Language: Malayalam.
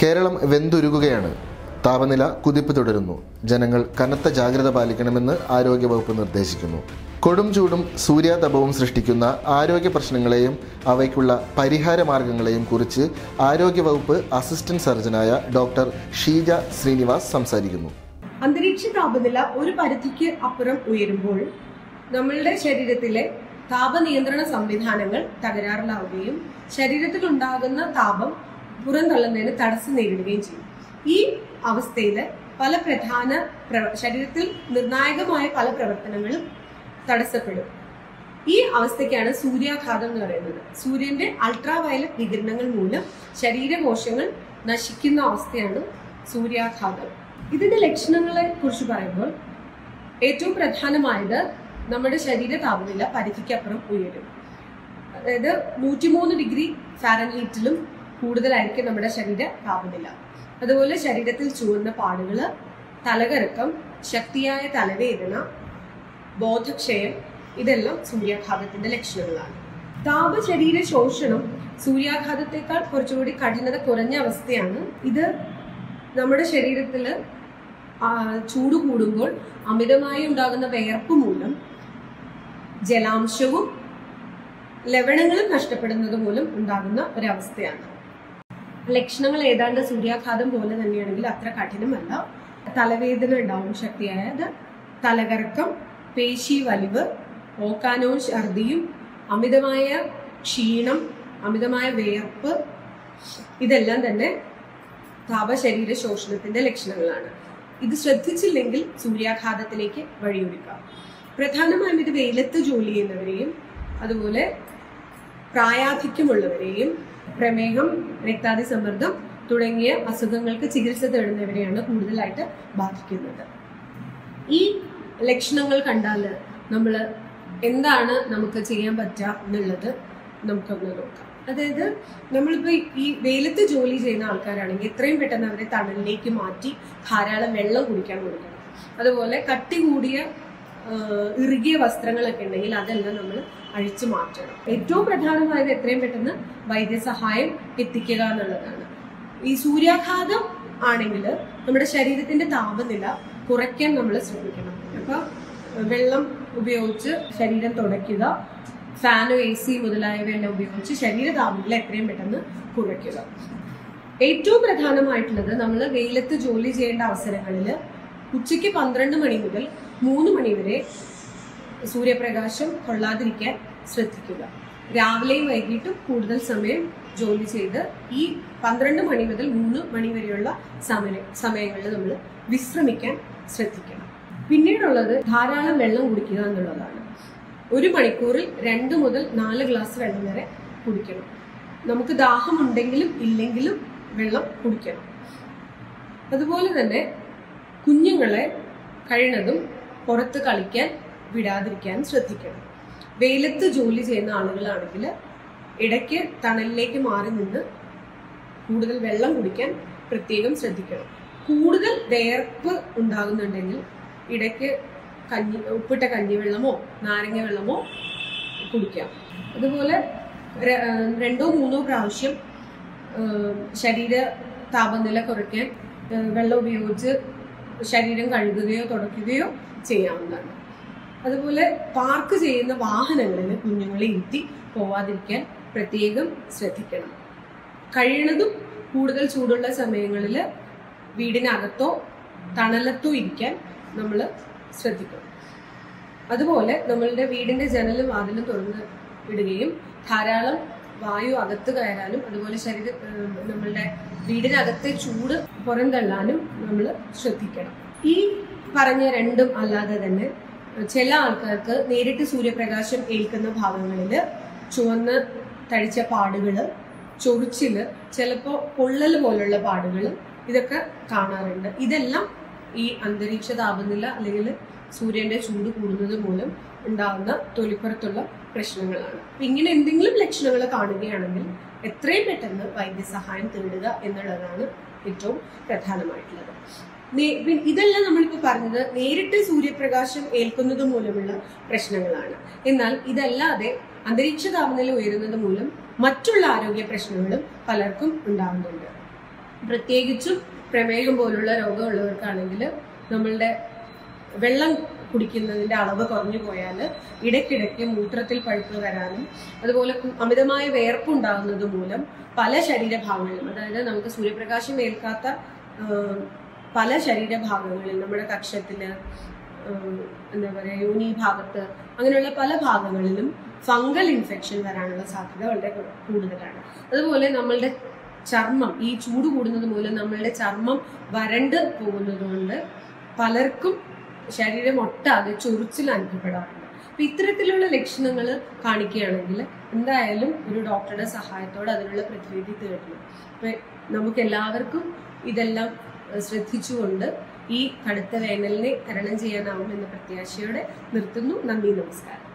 കേരളം വെന്തുരുകുകയാണ്. താപനില കുതിപ്പ് തുടരുന്നു. ജനങ്ങൾ കനത്ത ജാഗ്രത പാലിക്കണമെന്ന് ആരോഗ്യവകുപ്പ് നിർദ്ദേശിക്കുന്നു. കൊടും ചൂടും സൂര്യാതപവും സൃഷ്ടിക്കുന്ന ആരോഗ്യ പ്രശ്നങ്ങളെയും അവയ്ക്കുള്ള പരിഹാര മാർഗങ്ങളെയും കുറിച്ച് ആരോഗ്യവകുപ്പ് അസിസ്റ്റന്റ് സർജനായ ഡോക്ടർ ഷീജ ശ്രീനിവാസ് സംസാരിക്കുന്നു. അന്തരീക്ഷ താപനില ഒരു പരിധിക്ക് അപ്പുറം ഉയരുമ്പോൾ നമ്മളുടെ ശരീരത്തിലെ താപനിയന്ത്രണ സംവിധാനങ്ങൾ തകരാറിലാവുകയും ശരീരത്തിൽ ഉണ്ടാകുന്ന താപം പുറന്തള്ളുന്നതിന് തടസ്സം നേരിടുകയും ചെയ്യും. ഈ അവസ്ഥയിൽ പല പ്രധാന ശരീരത്തിൽ നിർണായകമായ പല പ്രവർത്തനങ്ങളും തടസ്സപ്പെടും. ഈ അവസ്ഥയ്ക്കാണ് സൂര്യാഘാതം എന്ന് പറയുന്നത്. സൂര്യന്റെ അൾട്രാ വയലറ്റ് വികിരണങ്ങൾ മൂലം ശരീരകോശങ്ങൾ നശിക്കുന്ന അവസ്ഥയാണ് സൂര്യാഘാതം. ഇതിന്റെ ലക്ഷണങ്ങളെ കുറിച്ച് പറയുമ്പോൾ ഏറ്റവും പ്രധാനമായത് നമ്മുടെ ശരീര താപനില പരിധിക്കപ്പുറം ഉയരും. അതായത് നൂറ്റിമൂന്ന് ഡിഗ്രി ഫാരൻഹീറ്റിലും കൂടുതലായിരിക്കും നമ്മുടെ ശരീര താപനില. അതുപോലെ ശരീരത്തിൽ ചുവന്ന പാടുകൾ തലകറക്കം ശക്തിയായ തലവേദന ബോധക്ഷയം ഇതെല്ലാം സൂര്യാഘാതത്തിന്റെ ലക്ഷണങ്ങളാണ്. താപശരീര ശോഷണം സൂര്യാഘാതത്തെക്കാൾ കുറച്ചുകൂടി കഠിനത കുറഞ്ഞ അവസ്ഥയാണ്. ഇത് നമ്മുടെ ശരീരത്തിൽ ചൂട് കൂടുമ്പോൾ അമിതമായി ഉണ്ടാകുന്ന വിയർപ്പ് മൂലം ജലാംശവും ലവണങ്ങളും നഷ്ടപ്പെടുന്നത് മൂലം ഉണ്ടാകുന്ന ഒരവസ്ഥയാണ്. ലക്ഷണങ്ങൾ ഏതാണ്ട് സൂര്യാഘാതം പോലെ തന്നെയാണെങ്കിൽ അത്ര കഠിനമല്ല. തലവേദന ഉണ്ടാവും ശക്തിയായത് തലകറക്കം പേശി വലിവ് ഓക്കാനവും ഛർദിയും അമിതമായ ക്ഷീണം അമിതമായ വിയർപ്പ് ഇതെല്ലാം തന്നെ താപശരീര ശോഷണത്തിന്റെ ലക്ഷണങ്ങളാണ്. ഇത് ശ്രദ്ധിച്ചില്ലെങ്കിൽ സൂര്യാഘാതത്തിലേക്ക് വഴിയൊരുക്കാം. പ്രധാനമായും ഇത് വെയിലത്ത് ജോലി ചെയ്യുന്നവരെയും അതുപോലെ പ്രായാധിക്യമുള്ളവരെയും പ്രമേഹം രക്താതി സമ്മർദ്ദം തുടങ്ങിയ അസുഖങ്ങൾക്ക് ചികിത്സ തേടുന്നവരെയാണ് കൂടുതലായിട്ട് ബാധിക്കുന്നത്. ഈ ലക്ഷണങ്ങൾ കണ്ടാൽ നമ്മൾ എന്താണ് നമുക്ക് ചെയ്യാൻ പറ്റുക എന്നുള്ളത് നമുക്കൊന്ന് നോക്കാം. അതായത് നമ്മളിപ്പോൾ ഈ വെയിലത്ത് ജോലി ചെയ്യുന്ന ആൾക്കാരാണെങ്കിൽ എത്രയും പെട്ടെന്ന് അവരെ തണലിലേക്ക് മാറ്റി ധാരാളം വെള്ളം കുടിക്കാൻ കൊടുക്കണം. അതുപോലെ കട്ടി കൂടിയ ഇറുകിയ വസ്ത്രങ്ങളൊക്കെ ഉണ്ടെങ്കിൽ അതെല്ലാം നമ്മൾ അഴിച്ചു മാറ്റണം. ഏറ്റവും പ്രധാനമായത് എത്രയും പെട്ടെന്ന് വൈദ്യസഹായം എത്തിക്കുക എന്നുള്ളതാണ്. ഈ സൂര്യാഘാതം ആണെങ്കിൽ നമ്മുടെ ശരീരത്തിന്റെ താപനില കുറയ്ക്കാൻ നമ്മൾ ശ്രമിക്കണം. അപ്പൊ വെള്ളം ഉപയോഗിച്ച് ശരീരം തുടയ്ക്കുക ഫാനോ എ സി മുതലായവയെല്ലാം ഉപയോഗിച്ച് ശരീര താപനില എത്രയും പെട്ടെന്ന് കുറയ്ക്കുക. ഏറ്റവും പ്രധാനമായിട്ടുള്ളത് നമ്മൾ വെയിലത്ത് ജോലി ചെയ്യേണ്ട അവസരങ്ങളിൽ ഉച്ചയ്ക്ക് പന്ത്രണ്ട് മണി മുതൽ മൂന്ന് മണി വരെ സൂര്യപ്രകാശം കൊള്ളാതിരിക്കാൻ ശ്രദ്ധിക്കുക. രാവിലെയും വൈകിട്ടും കൂടുതൽ സമയം ജോലി ചെയ്ത് ഈ പന്ത്രണ്ട് മണി മുതൽ മൂന്ന് മണി വരെയുള്ള സമയ സമയങ്ങളിൽ നമ്മൾ വിശ്രമിക്കാൻ ശ്രദ്ധിക്കണം. പിന്നീടുള്ളത് ധാരാളം വെള്ളം കുടിക്കുക എന്നുള്ളതാണ്. ഒരു മണിക്കൂറിൽ രണ്ട് മുതൽ നാല് ഗ്ലാസ് വെള്ളം വരെ കുടിക്കണം. നമുക്ക് ദാഹമുണ്ടെങ്കിലും ഇല്ലെങ്കിലും വെള്ളം കുടിക്കണം. അതുപോലെ തന്നെ കുഞ്ഞുങ്ങളെ കഴിയുന്നതും പുറത്ത് കളിക്കാൻ വിടാതിരിക്കാൻ ശ്രദ്ധിക്കണം. വെയിലത്ത് ജോലി ചെയ്യുന്ന ആളുകളാണെങ്കിൽ ഇടയ്ക്ക് തണലിലേക്ക് മാറി നിന്ന് കൂടുതൽ വെള്ളം കുടിക്കാൻ പ്രത്യേകം ശ്രദ്ധിക്കണം. കൂടുതൽ വേർപ്പ് ഉണ്ടാകുന്നുണ്ടെങ്കിൽ ഇടയ്ക്ക് കഞ്ഞി ഉപ്പിട്ട കഞ്ഞിവെള്ളമോ നാരങ്ങ വെള്ളമോ കുടിക്കാം. അതുപോലെ രണ്ടോ മൂന്നോ പ്രാവശ്യം ശരീര താപനില കുറയ്ക്കാൻ വെള്ളം ഉപയോഗിച്ച് ശരീരം കഴുകുകയോ തുടയ്ക്കുകയോ ചെയ്യാവുന്നതാണ്. അതുപോലെ പാർക്ക് ചെയ്യുന്ന വാഹനങ്ങളിൽ കുഞ്ഞുങ്ങളെ ഇരുത്തി പോവാതിരിക്കാൻ പ്രത്യേകം ശ്രദ്ധിക്കണം. കഴിയണതും കൂടുതൽ ചൂടുള്ള സമയങ്ങളിൽ വീടിനകത്തോ തണലത്തോ ഇരിക്കാൻ നമ്മൾ ശ്രദ്ധിക്കണം. അതുപോലെ നമ്മളുടെ വീടിന്റെ ജനലും വാതിലും തുറന്ന് ഇടുകയും ധാരാളം വായു അകത്ത് കയറാനും അതുപോലെ ശരീര നമ്മളുടെ വീടിനകത്തെ ചൂട് പുറന്തള്ളാനും നമ്മൾ ശ്രദ്ധിക്കണം. ഈ പറഞ്ഞ രണ്ടും അല്ലാതെ തന്നെ ചില ആൾക്കാർക്ക് നേരിട്ട് സൂര്യപ്രകാശം ഏൽക്കുന്ന ഭാഗങ്ങളിൽ ചുവന്ന് തടിച്ച പാടുകൾ ചൊറിച്ചിൽ ചിലപ്പോൾ പൊള്ളൽ പോലുള്ള പാടുകൾ ഇതൊക്കെ കാണാറുണ്ട്. ഇതെല്ലാം ഈ അന്തരീക്ഷ താപനില അല്ലെങ്കിൽ സൂര്യന്റെ ചൂട് കൂടുന്നത് മൂലം ഉണ്ടാകുന്ന തൊലിപ്പുറത്തുള്ള പ്രശ്നങ്ങളാണ്. ഇങ്ങനെ എന്തെങ്കിലും ലക്ഷണങ്ങൾ കാണുകയാണെങ്കിൽ എത്രയും പെട്ടെന്ന് വൈദ്യസഹായം തേടുക എന്നുള്ളതാണ് ഏറ്റവും പ്രധാനമായിട്ടുള്ളത്. ഇതെല്ലാം നമ്മളിപ്പോൾ പറഞ്ഞത് നേരിട്ട് സൂര്യപ്രകാശം ഏൽക്കുന്നത് മൂലമുള്ള പ്രശ്നങ്ങളാണ്. എന്നാൽ ഇതല്ലാതെ അന്തരീക്ഷ താപനില ഉയരുന്നത് മൂലം മറ്റുള്ള ആരോഗ്യ പ്രശ്നങ്ങളും പലർക്കും ഉണ്ടാകുന്നുണ്ട്. പ്രത്യേകിച്ചും പ്രമേഹം പോലുള്ള രോഗമുള്ളവർക്കാണെങ്കിൽ നമ്മളുടെ വെള്ളം കുടിക്കുന്നതിന്റെ അളവ് കുറഞ്ഞു പോയാൽ ഇടയ്ക്കിടയ്ക്ക് മൂത്രത്തിൽ പഴുപ്പ് വരാനും അതുപോലെ അമിതമായ വേർപ്പുണ്ടാകുന്നത് മൂലം പല ശരീരഭാഗങ്ങളിലും അതായത് നമുക്ക് സൂര്യപ്രകാശം ഏൽക്കാത്ത പല ശരീരഭാഗങ്ങളിൽ നമ്മുടെ കക്ഷത്തിൽ എന്താ പറയുക യോനി ഭാഗത്ത് അങ്ങനെയുള്ള പല ഭാഗങ്ങളിലും ഫംഗൽ ഇൻഫെക്ഷൻ വരാനുള്ള സാധ്യത വളരെ കൂടുതലാണ്. അതുപോലെ നമ്മളുടെ ചർമ്മം ഈ ചൂട് കൂടുന്നത് മൂലം നമ്മളുടെ ചർമ്മം വരണ്ട് പോകുന്നതുകൊണ്ട് പലർക്കും ശരീരം ഒട്ടാകെ ചൊറിച്ചിൽ അനുഭവപ്പെടാറുണ്ട്. അപ്പൊ ഇത്തരത്തിലുള്ള ലക്ഷണങ്ങൾ കാണിക്കുകയാണെങ്കിൽ എന്തായാലും ഒരു ഡോക്ടറുടെ സഹായത്തോടെ അതിനുള്ള പ്രതിവിധി തേടണം. അപ്പൊ നമുക്ക് എല്ലാവർക്കും ഇതെല്ലാം ശ്രദ്ധിച്ചുകൊണ്ട് ഈ കടുത്ത വേനലിനെ തരണം ചെയ്യാനാവും എന്ന പ്രത്യാശയോടെ നിർത്തുന്നു. നന്ദി നമസ്കാരം.